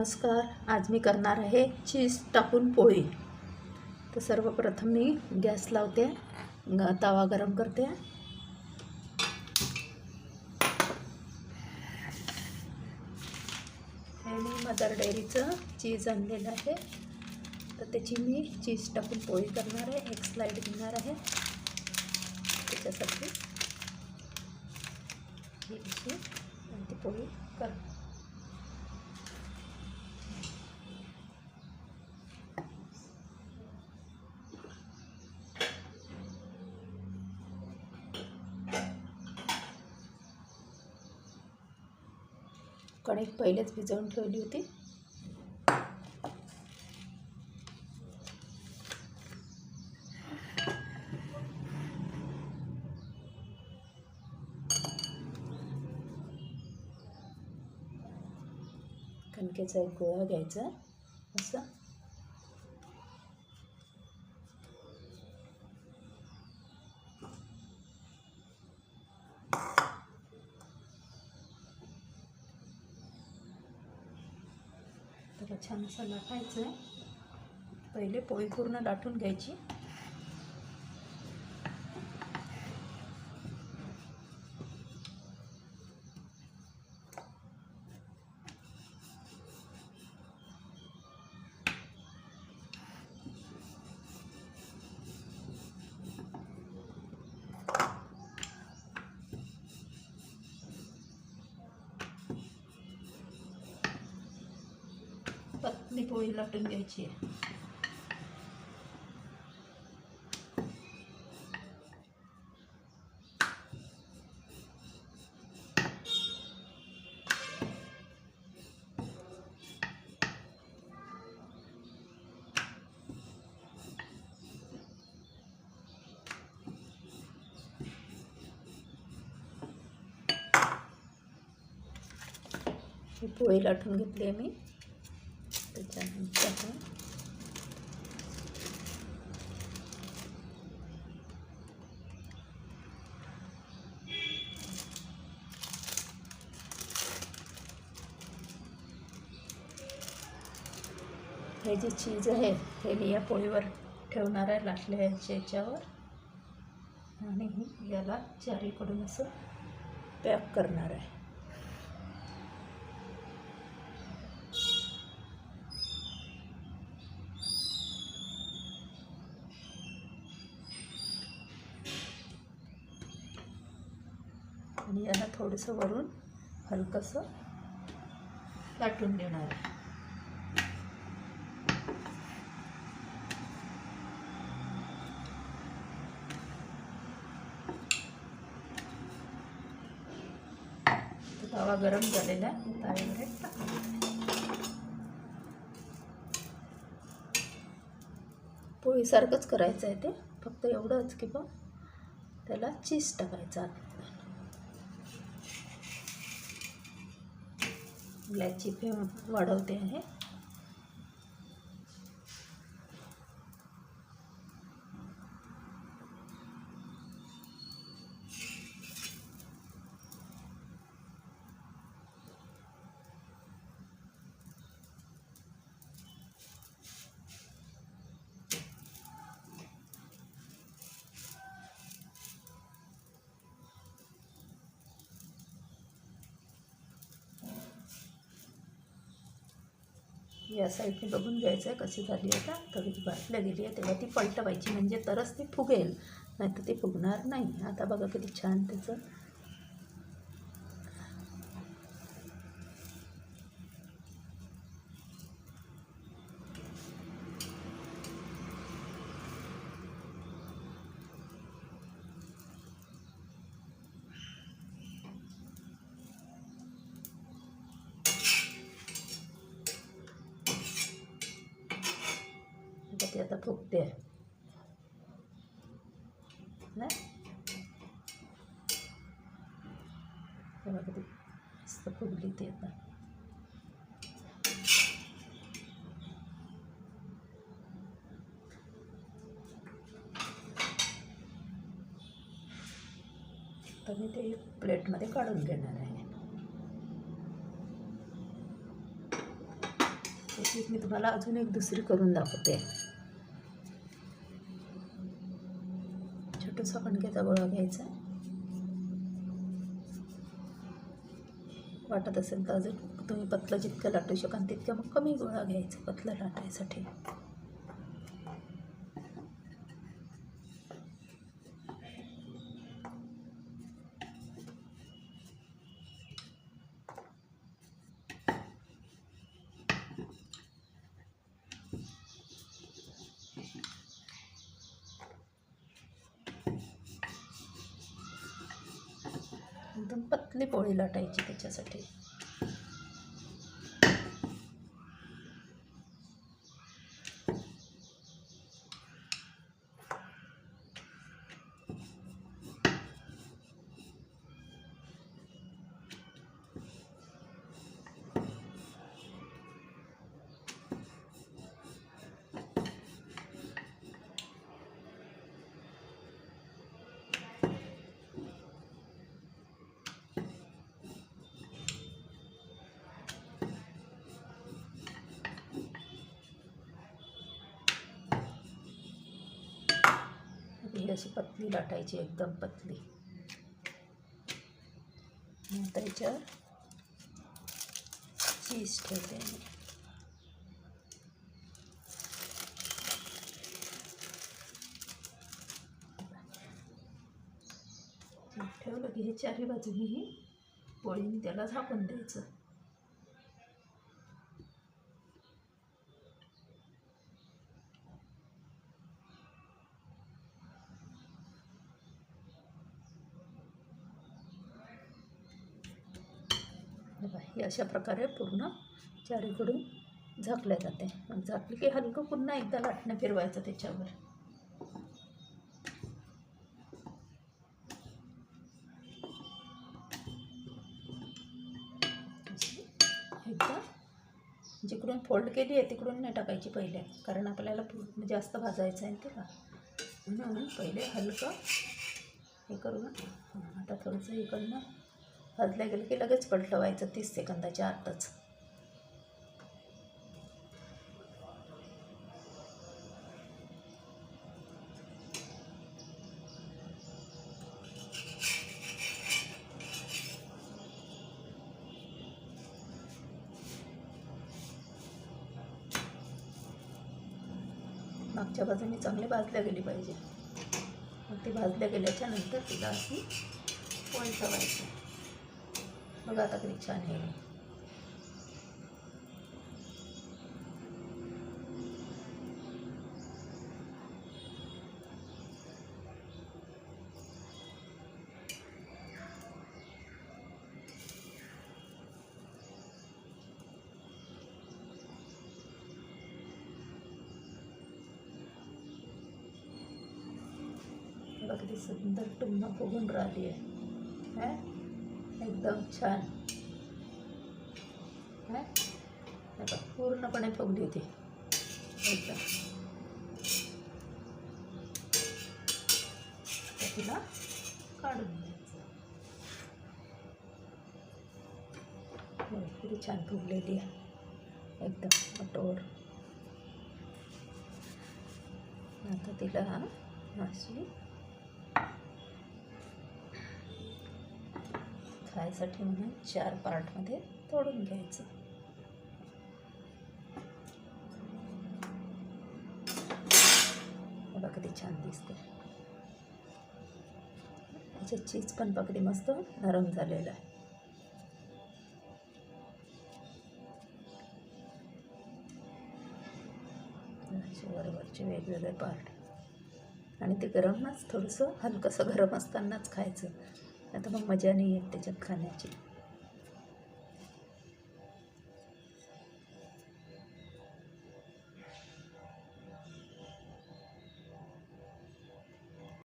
नमस्कार आज मी करणार आहे चीज टाकून पोळी. तर सर्वप्रथम मी गॅस लावते ग- तवा गरम करते. मी मदर डेअरीचं चीज आणलेलं आहे. तर त्याची मी चीज टाकून पोळी करणार आहे. एक स्लाईड घेणार आहे. त्याच्यासाठी ही अशी ती पोळी कर कणिक पहिलेच भिजवून ठेवली होती. कणकेचा एक गोळा घ्यायचा असं त्याला छान असं लाटायचं. आहे पहिले पोळी पूर्ण लाटून घ्यायची. पतली पोळी लाटून घ्यायची आहे ही पोळी लाटून घेतली आहे मी। त्याच्यानंतर हे जे चीज आहे हे मी या पोळीवर ठेवणार आहे लाटल्या याच्यावर. आणि याला चारीकडून असं पॅक करणार आहे. आणि याला थोडंसं वरून हलकंसं लाटून देणार आहे. तवा गरम झालेला आहे. ताव्यावर पोळीसारखंच करायचं आहे ते. फक्त एवढंच की बा त्याला चीज टाकायचा गॅसची फ्लेम वाढवते आहे. या साईडने बघून घ्यायचं आहे कशी झाली आता. तर ती गेली आहे तेव्हा ती पलटवायची. म्हणजे तरच ती फुगेल नाही तर ती फुगणार नाही. आता बघा किती छान त्याचं ती आता फुगते. ना किती मस्त फुगली ती आता. तर मी ते प्लेटमध्ये काढून घेणार आहे. मी तुम्हाला अजून एक दुसरी करून दाखवते. छोटासा कणकेचा गोळा घ्यायचा? वाटत असेल तर अजून तुम्ही पतलं जितकं लाटू शकाल तितकं मग कमी गोळा घ्यायचा पतलं लाटायसाठी. एकदम पतली पोळी लाटायची त्याच्यासाठी. ही अशी पतली लाटायची एकदम पतली. मग त्याच्यावर चीज ठेवते मी. ठेवलं की हे चारही बाजूनी ही पोळीने त्याला झाकून द्यायचं. हे अशा प्रकारे पूर्ण चारीकडून झाकल्या जाते. मग झाकली की हलकं पुन्हा एकदा लाटणं फिरवायचं त्याच्यावर. एकदा जिकडून फोल्ड केली आहे तिकडून नाही टाकायची पहिले. कारण आपल्याला पूर्ण म्हणजे जास्त भाजायचं आहे त्याला म्हणून पहिले हलकं हे करून ना आता थोडंसं इकडनं भाजल्या गेलं की लगेच पलटवायचं तीस सेकंदाच्या आतच. मागच्या बाजूने चांगली भाजल्या गेली पाहिजे. मग ती भाजल्या गेल्याच्यानंतर तिला अशी पलटवायची बघा आता किती छान आहे बघा किती सुंदर टुम्मा फुगून राहिली आहे है? एकदम छान. है? पूर्णपणे फुगली होती. एकदम तिला काढून हो, किती छान फुगलेली आहे. एकदम कठोर. आता तिला अशी खायसाठी म्हणून चार पार्टमध्ये तोडून घ्यायचं. बघा किती छान दिसते त्याच्यात चीज पण बघ मस्त नरम झालेलं आहे. वरवरचे वेगवेगळे पार्ट आणि ते गरमच थोडंसं हलकंसं गरम असतानाच खायचं. नाही तर मग मजा नाही येत त्याच्यात खाण्याची.